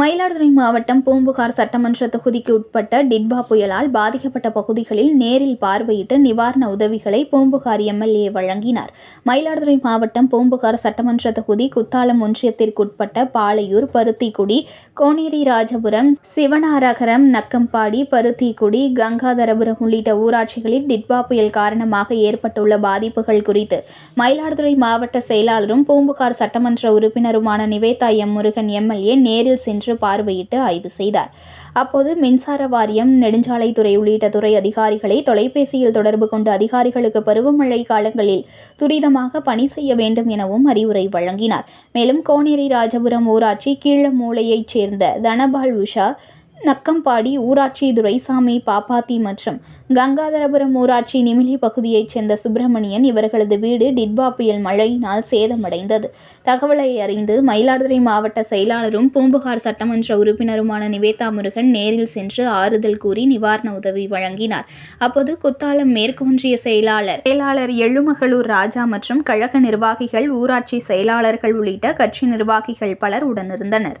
மயிலாடுதுறை மாவட்டம் பூம்புகார் சட்டமன்ற தொகுதிக்கு உட்பட்ட டிட்பா புயலால் பாதிக்கப்பட்ட பகுதிகளில் நேரில் பார்வையிட்டு நிவாரண உதவிகளை பூம்புகார் எம்எல்ஏ வழங்கினார். மயிலாடுதுறை மாவட்டம் பூம்புகார் சட்டமன்ற தொகுதி குத்தாலம் ஒன்றியத்திற்குட்பட்ட பாலையூர் பருத்திக்குடி கோனேரி ராஜபுரம் சிவனாரகரம் நக்கம்பாடி பருத்திக்குடி கங்காதரபுரம் உள்ளிட்ட ஊராட்சிகளில் டிட்பா புயல் காரணமாக ஏற்பட்டுள்ள பாதிப்புகள் குறித்து மயிலாடுதுறை மாவட்ட செயலாளரும் பூம்புகார் சட்டமன்ற உறுப்பினருமான நிவேதா எம் முருகன் எம்எல்ஏ நேரில் சென்று பார்வையிட்டு ஆய்வு செய்தார். அப்போது மின்சார வாரியம் நெடுஞ்சாலைத்துறை உள்ளிட்ட துறை அதிகாரிகளை தொலைபேசியில் தொடர்பு கொண்டு அதிகாரிகளுக்கு பருவமழை காலங்களில் துரிதமாக பணி செய்ய வேண்டும் எனவும் அறிவுரை வழங்கினார். மேலும் கோனேரி ராஜபுரம் ஊராட்சி கீழமூலையைச் சேர்ந்த தனபால் உஷா நக்கம்பாடி ஊராட்சி துரைசாமி பாப்பாத்தி மற்றும் கங்காதரபுரம் ஊராட்சி நிமிலி பகுதியைச் சேர்ந்த சுப்பிரமணியன் இவர்களது வீடு டிட்பா புயல் மழையினால் சேதமடைந்தது. தகவலை அறிந்து மயிலாடுதுறை மாவட்ட செயலாளரும் பூம்புகார் சட்டமன்ற உறுப்பினருமான நிவேதா முருகன் நேரில் சென்று ஆறுதல் கூறி நிவாரண உதவி வழங்கினார். அப்போது குத்தாலம் மேற்கு ஒன்றிய செயலாளர் செயலாளர் எழுமகளூர் ராஜா மற்றும் கழக நிர்வாகிகள் ஊராட்சி செயலாளர்கள் உள்ளிட்ட கட்சி நிர்வாகிகள் பலர் உடனிருந்தனர்.